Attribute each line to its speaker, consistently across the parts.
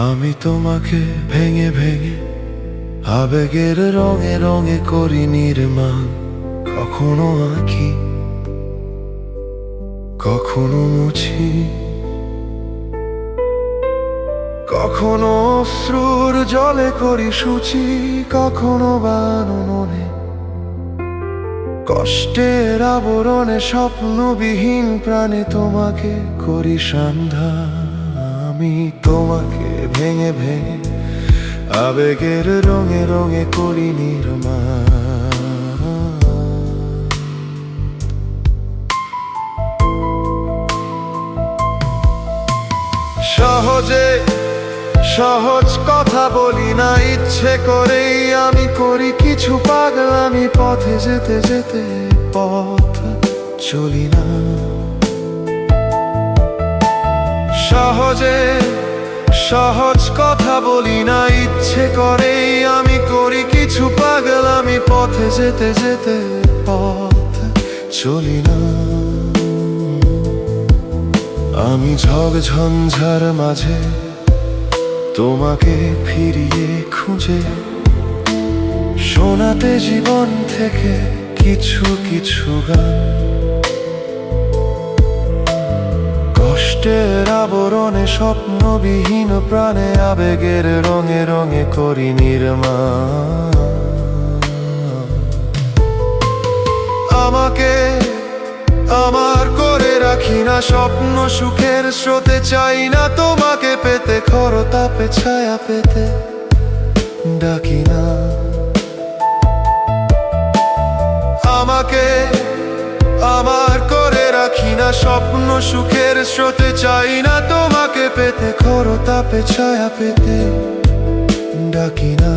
Speaker 1: আমি তোমাকে ভেঙে ভেঙে আবেগের রঙে রঙে করি নির্মাণ। কখনো আঁকি, কখনো মুছি। কখনো অশ্রুর জলে করি সূচি, কখনো বাননে কষ্টের আবরণে স্বপ্নবিহীন প্রাণে তোমাকে করি সন্ধ্যা আমি তোমাকে ভেঙে ভেঙে আবেগের রঙে রঙে করি নির্মাণ সহজে সহজ কথা বলি না, ইচ্ছে করেই আমি করি কিছু পাগলামি, পথে যেতে যেতে পথ চলি না। সহজে সহজ কথা বলি না, ইচ্ছে করে আমি করি কিছু পাগল আমি পথে যেতে যেতে পথ চলি না। আমি ঝগ ঝঞ্ঝার মাঝে তোমাকে ফিরিয়ে খুঁজে, শোনাতে জীবন থেকে কিছু কিছু গান কষ্টের আবরণে স্বপ্নবিহীন প্রাণে আবেগের রঙে রঙে করি নির্মাণ। আমাকে আমার করে রাখি না স্বপ্ন, সুখের স্রোতে চাই না তোমাকে পেতে, খরতাপে, ছায়া পেতে ডাকি না। আমাকে, আমার না স্বপ্ন, সুখের স্রোতে চাই না তোমাকে পেতে। খরতাপে ছায়া পেতে। ডাকি না।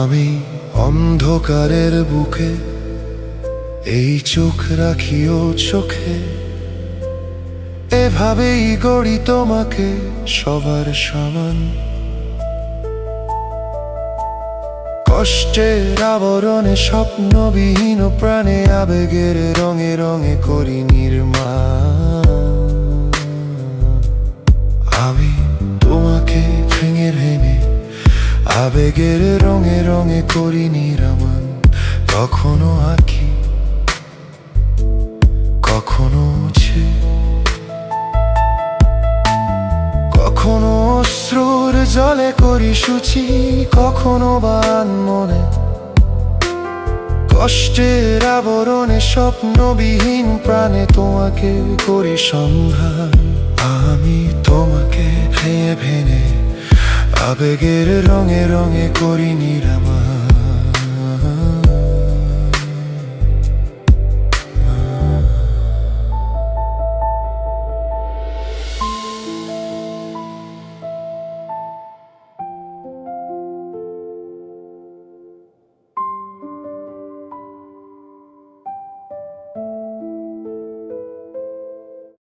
Speaker 1: আমি অন্ধকারের বুকে এই চোখ রাখিও চোখে। এভাবেই গড়ি তোমাকে সবার সমান। কষ্টের আবরণে স্বপ্নবিহীন প্রাণে আবেগের রঙে রঙে করি নির্মাণ। আমি তোমাকে ভেঙে ভেঙে আবেগের রঙে রঙে করি নিরামান। কখনো আঁকি জলে করি সুচি কখনো বান মনে। কষ্টের আবরণে স্বপ্নবিহীন প্রাণে তোমাকে করি সন্ধান। আমি তোমাকে ভেঙে ভেঙে আবেগের রঙে রঙে করি নিরামা